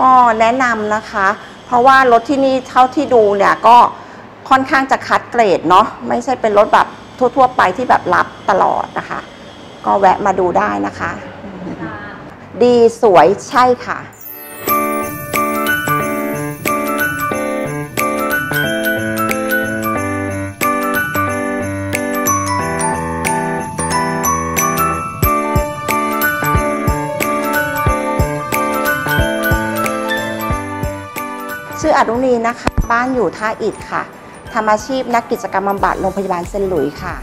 ก็แนะนำนะคะ เพราะว่ารถที่นี่เท่าที่ดูเนี่ยก็ค่อนข้างจะคัดเกรดเนาะไม่ใช่เป็นรถแบบทั่ว ๆ ไปที่แบบรับตลอดนะคะ ก็แวะมาดูได้นะคะ ดีสวยใช่ค่ะ ชื่ออรุณีนะคะ บ้านอยู่ท่าอิฐค่ะทำอาชีพนักกิจกรรมบำบัดโรงพยาบาลเซนหลุยค่ะ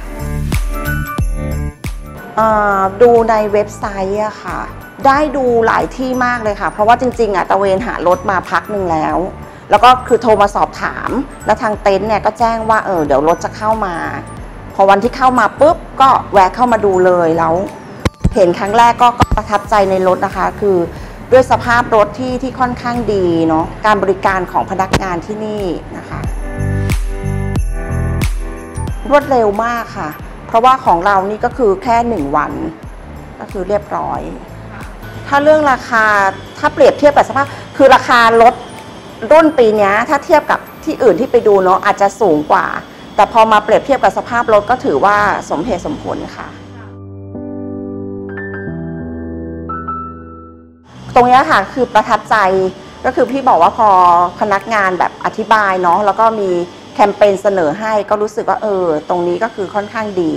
ดูในเว็บไซต์อะค่ะ ได้ดูหลายที่มากเลยค่ะ เพราะว่าจริง ๆอะตะเวนหารถมาพักหนึ่งแล้ว แล้วก็คือโทรมาสอบถาม แล้วทางเต็นท์เนี่ยก็แจ้งว่าเออเดี๋ยวรถจะเข้ามา พอวันที่เข้ามาปุ๊บก็แวะเข้ามาดูเลยแล้ว เห็นครั้งแรกก็ประทับใจในรถนะคะ คือ ด้วยสภาพรถที่ที่ค่อนข้างดีเนาะการบริการของพนักงานที่นี่นะคะ รวดเร็วมากค่ะ เพราะว่าของเรานี่ก็คือแค่หนึ่งวัน ก็คือเรียบร้อย ถ้าเรื่องราคาถ้าเปรียบเทียบกับสภาพ คือราคารถรุ่นปีนี้ถ้าเทียบกับที่อื่นที่ไปดูเนาะอาจจะสูงกว่า แต่พอมาเปรียบเทียบกับสภาพรถก็ถือว่าสมเหตุสมผลค่ะ ตรงนี้ค่ะคือประทับใจก็คือพี่บอกว่าพอพนักงานแบบอธิบายเนาะแล้วก็มีแคมเปญเสนอให้ก็รู้สึกว่าเออ ตรงนี้ก็คือค่อนข้างดี